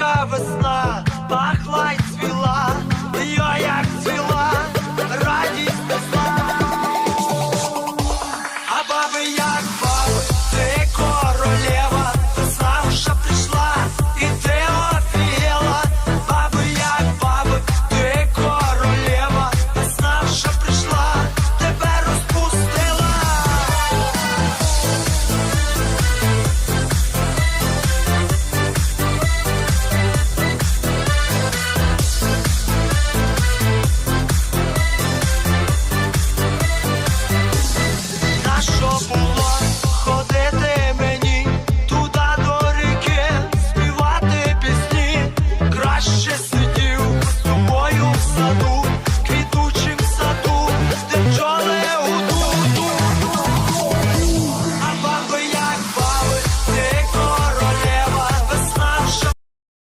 яка весна пахла